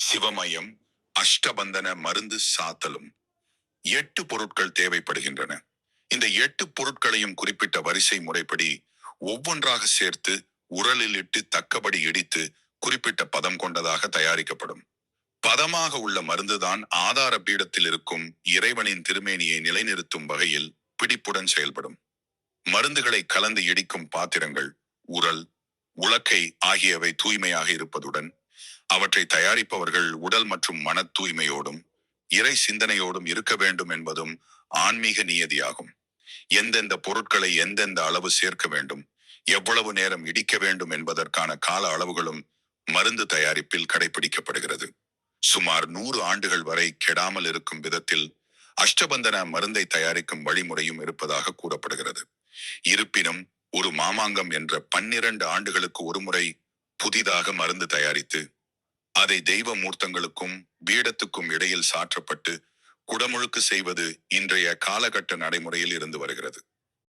சிவமயம் அஷ்டபந்தன மருந்து சாத்தலும். எட்டு பொருட்கள் தேவைப்படுகின்றன. இந்த எட்டு பொருட்களையும் குறிப்பிட்ட வரிசை முறைப்படி ஒவ்வொன்றாக சேர்த்து உரலில் இட்டு தக்கபடி இடித்து குறிப்பிட்ட பதம் கொண்டதாக தயாரிக்கப்படும். பதமாக உள்ள மருந்துதான் ஆதார பீடத்தில் இருக்கும் இறைவனின் திருமேனியை நிலைநிறுத்தும் வகையில் பிடிப்புடன் செயல்படும். மருந்துகளை கலந்து இடிக்கும் பாத்திரங்கள் உரல் உலக்கை ஆகியவை தூய்மையாக இருப்பதுடன் அவற்றை தயாரிப்பவர்கள் உடல் மற்றும் மன தூய்மையோடும் இறை சிந்தனையோடும் இருக்க வேண்டும் என்பதும் ஆன்மீக நியதியாகும். எந்தெந்த பொருட்களை எந்தெந்த அளவு சேர்க்க வேண்டும் எவ்வளவு நேரம் இடிக்க வேண்டும் என்பதற்கான கால அளவுகளும் மருந்து தயாரிப்பில் கடைபிடிக்கப்படுகிறது சுமார் நூறு ஆண்டுகள் வரை கெடாமல் இருக்கும் விதத்தில் அஷ்டபந்தன மருந்தை தயாரிக்கும் வழிமுறையும் இருப்பதாக கூறப்படுகிறது. இருப்பினும் ஒரு மாமாங்கம் என்ற பன்னிரண்டு ஆண்டுகளுக்கு ஒருமுறை புதிதாக மருந்து தயாரித்து அதை தெய்வ மூர்த்தங்களுக்கும் பீடத்துக்கும் இடையில் சாற்றப்பட்டு குடமுழுக்கு செய்வது இன்றைய காலகட்ட நடைமுறையில் இருந்து வருகிறது.